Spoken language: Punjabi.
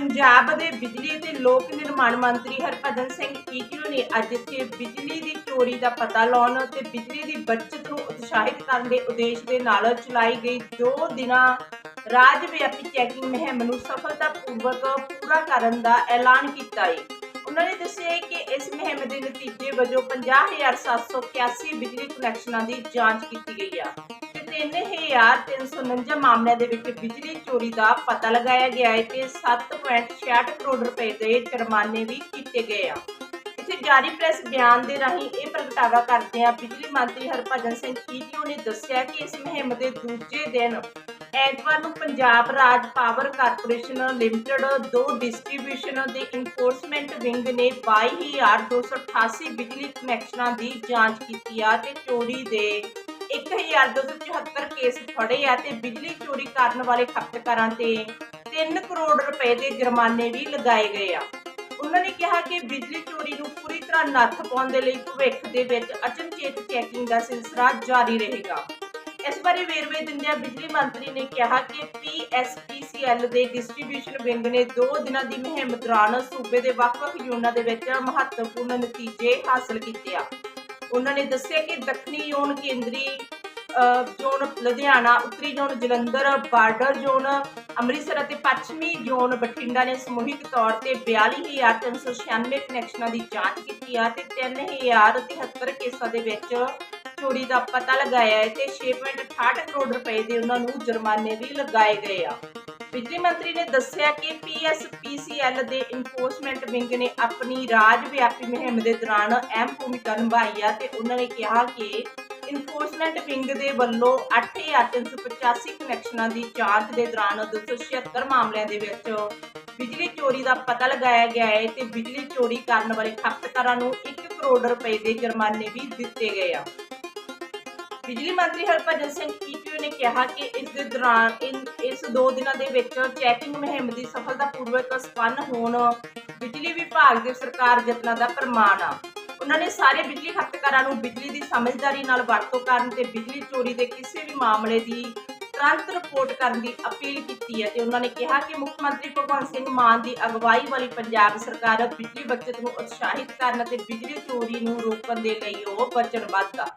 ਪੰਜਾਬ ਦੇ ਬਿਜਲੀ ਤੇ ਲੋਕ ਨਿਰਮਾਣ ਮੰਤਰੀ ਹਰਭਜਨ ਸਿੰਘ ਈਟੀਓ ਨੇ ਅੱਜ ਇੱਥੇ ਬਿਜਲੀ ਦੀ ਚੋਰੀ ਦਾ ਪਤਾ ਲਾਉਣ ਤੇ ਬਿਜਲੀ ਦੀ ਬਚਤ ਨੂੰ ਉਤਸ਼ਾਹਿਤ ਕਰਨ ਦੇ ਉਦੇਸ਼ ਦੇ ਨਾਲ ਚਲਾਈ ਗਈ ਦੋ ਦਿਨਾਂ ਰਾਜ ਵਿਆਪੀ ਚੈਕਿੰਗ ਮੁਹਿੰਮ ਨੂੰ ਸਫਲਤਾਪੂਰਵਕ ਪੂਰਾ ਕਰਨ ਦਾ ਐਲਾਨ ਕੀਤਾ ਹੈ। ਉਹਨਾਂ ਨੇ ਦੱਸਿਆ ਕਿ ਇਸ ਮੁਹਿੰਮ ਦੇ ਨਤੀਜੇ ਵਜੋਂ 50781 ਬਿਜਲੀ ਕਨੈਕਸ਼ਨਾਂ ਦੀ ਜਾਂਚ ਕੀਤੀ ਗਈ ਆ। ਤੇ 3349 ਮਾਮਲਿਆਂ ਦੇ ਵਿੱਚ ਬਿਜਲੀ ਚੋਰੀ ਦਾ ਪਤਾ ਲਗਾਇਆ ਗਿਆ ਹੈ ਤੇ 7.66 ਕਰੋੜ ਰੁਪਏ ਦੇ ਜੁਰਮਾਨੇ ਵੀ ਕੀਤੇ ਗਏ ਆ। ਇੱਥੇ ਜਾਰੀ ਪ੍ਰੈਸ ਬਿਆਨ ਦੇ ਰਾਹੀਂ ਇਹ ਪ੍ਰਗਟਾਵਾ ਕਰਦੇ ਆ, ਬਿਜਲੀ ਮੰਤਰੀ ਹਰਭਜਨ ਸਿੰਘ ਈਟੀਓ ਨੇ ਦੱਸਿਆ ਕਿ ਇਸ ਮੁਹਿੰਮ ਦੇ ਦੂਜੇ ਦਿਨ ਐਤਵਾਰ ਨੂੰ ਪੰਜਾਬ ਰਾਜ ਪਾਵਰ ਕਾਰਪੋਰੇਸ਼ਨ ਲਿਮਟਿਡ ਦੋ ਡਿਸਟ੍ਰੀਬਿਊਸ਼ਨ ਦੇ ਇਨਫੋਰਸਮੈਂਟ ਵਿੰਗ ਨੇ 22288 ਬਿਜਲੀ ਕਨੈਕਸ਼ਨਾਂ ਦੀ ਜਾਂਚ ਕੀਤੀ ਆ ਤੇ ਚੋਰੀ ਦੇ 1274 ਕੇਸ ਫੜੇ ਆ ਤੇ ਬਿਜਲੀ ਚੋਰੀ ਕਰਨ ਵਾਲੇ ਖਪਤਕਾਰਾਂ ਤੇ 3 ਕਰੋੜ ਰੁਪਏ ਦੇ ਜੁਰਮਾਨੇ ਵੀ ਲਗਾਏ ਗਏ ਆ। ਉਹਨਾਂ ਨੇ ਕਿਹਾ ਕਿ ਬਿਜਲੀ ਚੋਰੀ ਨੂੰ ਪੂਰੀ ਤਰ੍ਹਾਂ ਨੱਥ ਪਾਉਣ ਦੇ ਲਈ ਭਵਿੱਖ ਦੇ ਵਿੱਚ ਅਚਨਚੇਤ ਚੈਕਿੰਗ ਦਾ ਸਿਲਸਿਲਾ ਜਾਰੀ ਰਹੇਗਾ। ਇਸ ਬਾਰੇ ਵੇਰਵੇ ਦਿੰਦਿਆਂ ਬਿਜਲੀ ਮੰਤਰੀ ਨੇ ਕਿਹਾ ਕਿ ਪੀਐਸਪੀਸੀਐਲ ਦੇ ਡਿਸਟ੍ਰੀਬਿਊਸ਼ਨ ਵਿੰਗ ਨੇ 2 ਦਿਨਾਂ ਦੀ ਮੁਹਿੰਮ ਦੌਰਾਨ ਸੂਬੇ ਦੇ ਵੱਖ-ਵੱਖ ਜ਼ੋਨਾਂ ਦੇ ਵਿੱਚ ਮਹੱਤਵਪੂਰਨ ਨਤੀਜੇ ਹਾਸਲ ਕੀਤੇ ਆ। ਉਹਨਾਂ ਨੇ ਦੱਸਿਆ ਕਿ ਦੱਖਣੀ ਜ਼ੋਨ ਕੇਂਦਰੀ ਜ਼ੋਨ ਲੁਧਿਆਣਾ, ਉੱਤਰੀ zone Jalandhar, border zone Amritsar ਅਤੇ ਪੱਛਮੀ ਜ਼ੋਨ ਬਠਿੰਡਾ ਨੇ ਸਮੂਹਿਕ ਤੌਰ ਤੇ 42396 ਕਨੈਕਸ਼ਨਾਂ ਦੀ ਜਾਂਚ ਕੀਤੀ ਆ ਤੇ 3073 ਕੇਸਾਂ ਦੇ ਵਿੱਚ ਚੋਰੀ ਦਾ ਪਤਾ ਲਗਾਇਆ ਹੈ ਤੇ 6.68 ਕਰੋੜ ਰੁਪਏ ਦੇ ਉਹਨਾਂ ਨੂੰ ਜੁਰਮਾਨੇ ਵੀ ਲਗਾਏ ਗਏ ਆ। ਬਿਜਲੀ ਮੰਤਰੀ ਨੇ ਦੱਸਿਆ ਕਿ ਪੀਐਸਪੀਸੀਐਲ ਦੇ ਇਨਫੋਰਸਮੈਂਟ ਵਿੰਗ ਨੇ ਆਪਣੀ ਰਾਜ ਵਿਆਪੀ ਮੁਹਿੰਮ ਦੇ ਦੌਰਾਨ ਅਹਿਮ ਭੂਮਿਕਾ ਨਿਭਾਈ ਆ ਤੇ ਉਹਨਾਂ ਨੇ ਕਿਹਾ ਕਿ ਇਨਫੋਰਸਮੈਂਟ ਵਿੰਗ ਦੇ ਵੱਲੋਂ 8385 ਕਨੈਕਸ਼ਨਾਂ ਦੀ ਜਾਂਚ ਦੇ ਦੌਰਾਨ 276 ਮਾਮਲਿਆਂ ਦੇ ਵਿੱਚ ਬਿਜਲੀ ਚੋਰੀ ਦਾ ਪਤਾ ਲਗਾਇਆ ਗਿਆ ਹੈ ਤੇ ਬਿਜਲੀ ਚੋਰੀ ਕਰਨ ਵਾਲੇ ਖਪਤਕਾਰਾਂ ਨੂੰ 1 ਕਰੋੜ ਰੁਪਏ ਦੇ ਜੁਰਮਾਨੇ ਵੀ ਦਿੱਤੇ ਗਏ ਆ। ਬਿਜਲੀ ਮੰਤਰੀ ਹਰਭਜਨ ਸਿੰਘ ਈਟੀਓ ਨੇ ਕਿਹਾ ਕਿ ਇਸ ਦੇ ਦੌਰਾਨ ਇਸ ਦੋ ਦਿਨਾਂ ਦੇ ਵਿੱਚ ਚੈਕਿੰਗ ਮੁਹਿੰਮ ਦੀ ਸਫਲਤਾਪੂਰਵਕ ਸੰਪੰਨ ਹੋਣ ਬਿਜਲੀ ਵਿਭਾਗ ਦੇ ਸਰਕਾਰ ਯਤਨਾਂ ਦਾ ਪ੍ਰਮਾਣ। ਆ ਉਹਨਾਂ ਨੇ ਸਾਰੇ ਬਿਜਲੀ ਖਪਤਕਾਰਾਂ ਨੂੰ ਬਿਜਲੀ ਦੀ ਸਮਝਦਾਰੀ ਨਾਲ ਵਰਤੋਂ ਕਰਨ ਤੇ ਬਿਜਲੀ ਚੋਰੀ ਦੇ ਕਿਸੇ ਵੀ ਮਾਮਲੇ ਦੀ ਤੁਰੰਤ ਰਿਪੋਰਟ ਕਰਨ ਦੀ ਅਪੀਲ ਕੀਤੀ ਹੈ ਤੇ ਉਹਨਾਂ ਨੇ ਕਿਹਾ ਕਿ ਮੁੱਖ ਮੰਤਰੀ ਭਗਵੰਤ ਸਿੰਘ ਮਾਨ ਦੀ ਅਗਵਾਈ ਵਾਲੀ ਪੰਜਾਬ ਸਰਕਾਰ ਬਿਜਲੀ ਬਚਤ ਨੂੰ ਉਤਸ਼ਾਹਿਤ ਕਰਨ ਅਤੇ ਬਿਜਲੀ ਚੋਰੀ ਨੂੰ ਰੋਕਣ ਦੇ ਲਈ ਉਹ ਵਚਨਬੱਧ। ਆ